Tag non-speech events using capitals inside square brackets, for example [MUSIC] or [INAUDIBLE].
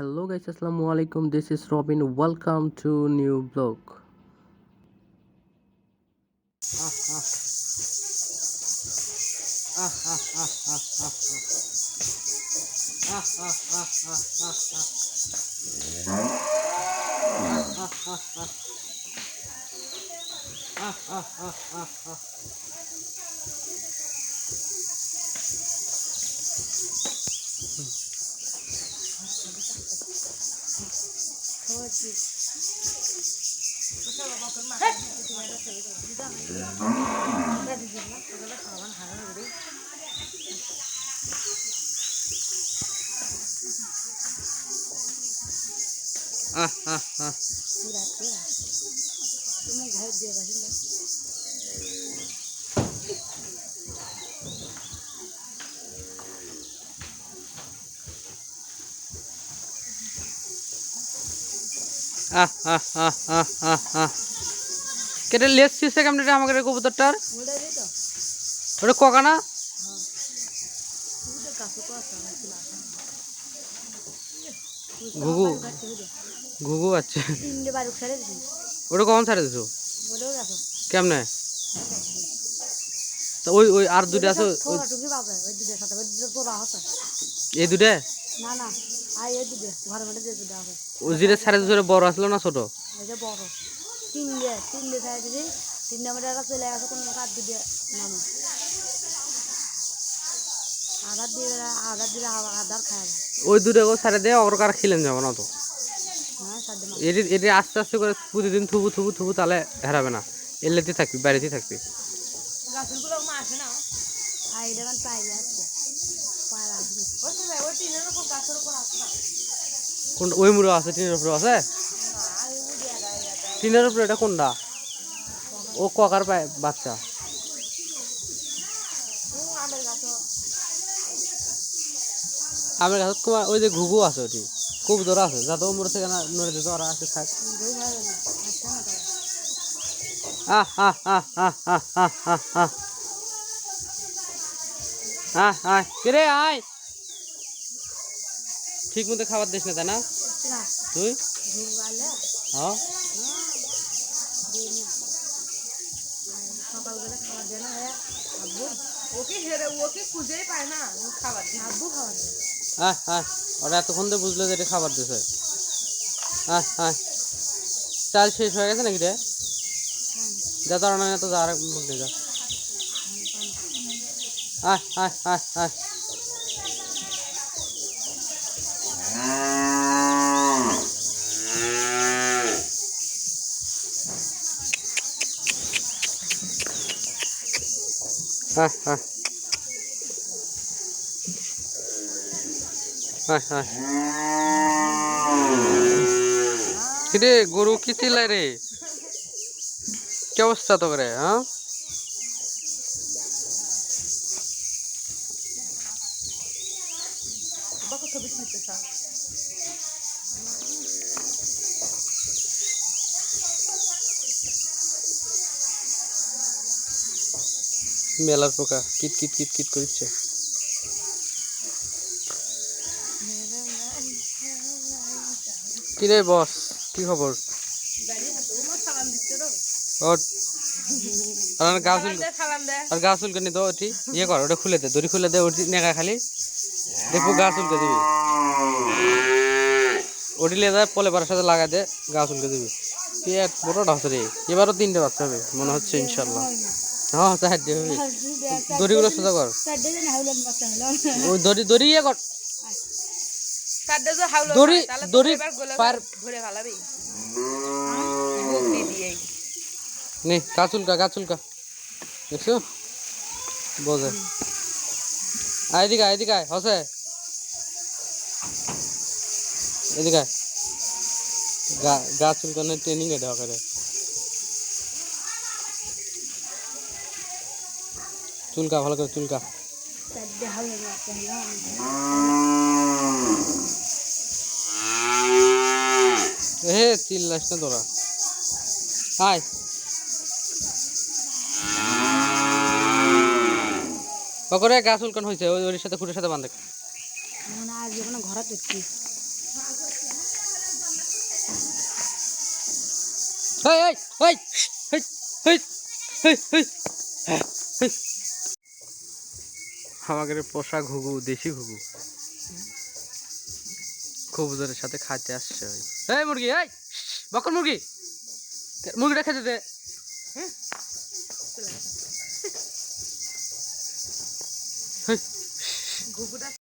hello guys assalamu alaikum this is robin. Welcome to new blog [LAUGHS] আহ আহ আহ তুমি ঘর দিয়ে আহ আহ আহ আহ আহ আহ কেটে লেস ছিঁড়ছে কেমন এটা আমাকে কবুতরটার? ওটা ককা না? ঘুঘু। ঘুঘু আছে ওটা কখন ছাড়ে দিছো? কেমনে? তা ওই ওই আর দুটো আছে এই দুটা না না আর এই দুটো ঘরে ঘরে যে আছে উজিরে সাড়ে দুশোরে বড় আসলো না ছোট? আধার দিলে ওই দুটো সাড়ে দিয়ে অগ্রকার খেলেন যাব না তো? এটি এটি আস্তে আস্তে করে প্রতিদিন থুবু থুবু থুবু তাহলে হেরাবে না। এলেতে থাকবি বাড়িতেই থাকবি। পাইলে পাইলে আসবে পায়রা না কোন ওই মুড়ো আছে টিনের উপরে আছে টিনের উপরে এটা কোনটা ও ককার পায় বাচ্চা আমের গাছ তোমার ওই যে ঘুঘু আছে ওটি কবুতর আছে যাতে ও মরে থেকে না নড়ে ওরা আছে থাক আহ আহ আহ আহ আহ আহ আহ আহ আহ আয় কিরে আয় ঠিক মতো খাবার দিস না তাই না? তুই? হ্যাঁ। সকালবেলা খাবার দেয় না হ্যাঁ আব্বু ওকে হেরে ওকে খুঁজেই পায় না। খাবার আব্বু খাবার দেয় আয় আয় ওরা এতক্ষণ তো বুঝলো যে এটা খাবার দিছে। আয় আয় চাল শেষ হয়ে গেছে নাকি রে? যা তোর না তো যা আর মুখ যা। আয় আয় আয় আয় रे गुरु की चिल्ला रे? क्या अवस्था तो करे हाँ? মেলার পোকা কিট কিট কিট কিট করছে। কিরে বস কি খবর? আর গা চুল সালাম দে আর গা চুলকে নি তো ওটি ইয়ে কর ওটা খুলে দে দড়ি খুলে দে ওটি নেগা খালি। দেখব গা চুলকে দিবি। ওটি লে যায় পলে পাড়ার সাথে লাগা দে গা চুলকে দিবি। পেট বড়টা হচ্ছে রে এবারও তিনটে বাচ্চা হবে মনে হচ্ছে ইনশাল্লাহ। হ্যাঁ সাইড দিয়ে দড়িগুলো সোজা কর। ওই দড়ি দড়ি ইয়ে কর। দড়ি দড়ি পার ঘুরে ভালাবি নে কাচুলকা কাচুলকা দেখছ? বোঝে আয় এদিকে এদিকে আয়, হসে। এদিকে গা গা চুলকানোর ট্রেনিং দেওয়া করে চুলকা ভালো করে চুলকা হে চিল্লাস না তোরা আয় বকরে গা চুলকান হয়েছে ওই ওর সাথে খুঁটির সাথে বান্ধে ঘরে আমাদের পোষা ঘুঘু দেশি ঘুঘু খুব জোরের সাথে খাইতে আসছে ওই এই মুরগি এই বকর মুরগি মুরগিটা খেতে দে ঘুঘুটা